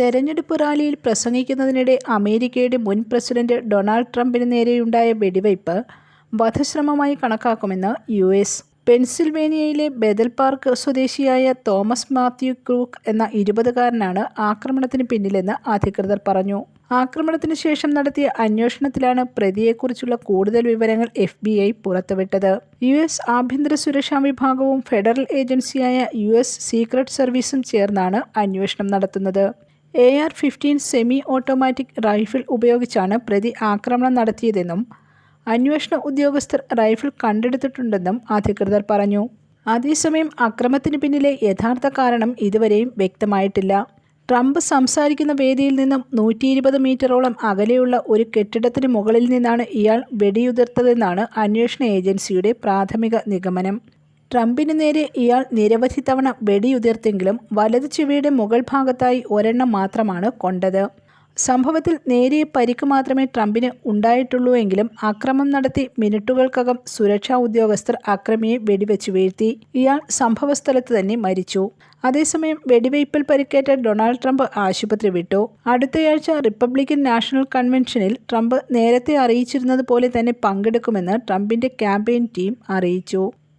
തെരഞ്ഞെടുപ്പ് റാലിയിൽ പ്രസംഗിക്കുന്നതിനിടെ അമേരിക്കയുടെ മുൻ പ്രസിഡന്റ് ഡൊണാൾഡ് ട്രംപിന് നേരെയുണ്ടായ വെടിവയ്പ് വധശ്രമമായി കണക്കാക്കുമെന്ന് യു എസ്. പെൻസിൽവേനിയയിലെ ബദൽ പാർക്ക് സ്വദേശിയായ തോമസ് മാത്യു ക്രൂക്ക് എന്ന ഇരുപതുകാരനാണ് ആക്രമണത്തിന് പിന്നിലെന്ന് അധികൃതർ പറഞ്ഞു. ആക്രമണത്തിന് ശേഷം നടത്തിയ അന്വേഷണത്തിലാണ് പ്രതിയെക്കുറിച്ചുള്ള കൂടുതൽ വിവരങ്ങൾ എഫ് ബി ഐ പുറത്തുവിട്ടത്. യു എസ് ആഭ്യന്തര സുരക്ഷാ വിഭാഗവും ഫെഡറൽ ഏജൻസിയായ യു എസ് സീക്രട്ട് സർവീസും ചേർന്നാണ് അന്വേഷണം നടത്തുന്നത്. A R fifteen semi automatic rifle ഉപയോഗിച്ചാണ് പ്രതി ആക്രമണം നടത്തിയതെന്നും അന്വേഷണ ഉദ്യോഗസ്ഥർ റൈഫിൾ കണ്ടെടുത്തിട്ടുണ്ടെന്നും അധികൃതർ പറഞ്ഞു. അതേസമയം അക്രമത്തിന് പിന്നിലെ യഥാർത്ഥ കാരണം ഇതുവരെയും വ്യക്തമായിട്ടില്ല. ട്രംപ് സംസാരിക്കുന്ന വേദിയിൽ നിന്നും നൂറ്റി ഇരുപത് മീറ്ററോളം അകലെയുള്ള ഒരു കെട്ടിടത്തിന് മുകളിൽ നിന്നാണ് ഇയാൾ വെടിയുതിർത്തതെന്നാണ് അന്വേഷണ ഏജൻസിയുടെ പ്രാഥമിക നിഗമനം. ട്രംപിന് നേരെ ഇയാൾ നിരവധി തവണ വെടിയുതിർത്തെങ്കിലും വലതു ചെവിയുടെ മുകൾ ഭാഗത്തായി ഒരെണ്ണം മാത്രമാണ് കൊണ്ടത്. സംഭവത്തിൽ നേരിയ പരിക്ക് മാത്രമേ ട്രംപിന് ഉണ്ടായിട്ടുള്ളൂ എങ്കിലും അക്രമം നടത്തി മിനിറ്റുകൾക്കകം സുരക്ഷാ ഉദ്യോഗസ്ഥർ അക്രമിയെ വെടിവെച്ച് വീഴ്ത്തി. ഇയാൾ സംഭവസ്ഥലത്ത് തന്നെ മരിച്ചു. അതേസമയം വെടിവയ്പിൽ പരിക്കേറ്റ ഡൊണാൾഡ് ട്രംപ് ആശുപത്രി വിട്ടു. അടുത്തയാഴ്ച റിപ്പബ്ലിക്കൻ നാഷണൽ കൺവെൻഷനിൽ ട്രംപ് നേരത്തെ അറിയിച്ചിരുന്നത് പോലെ തന്നെ പങ്കെടുക്കുമെന്ന് ട്രംപിന്റെ ക്യാമ്പയിൻ ടീം അറിയിച്ചു.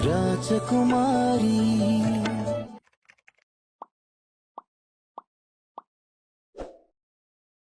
Rajakumari.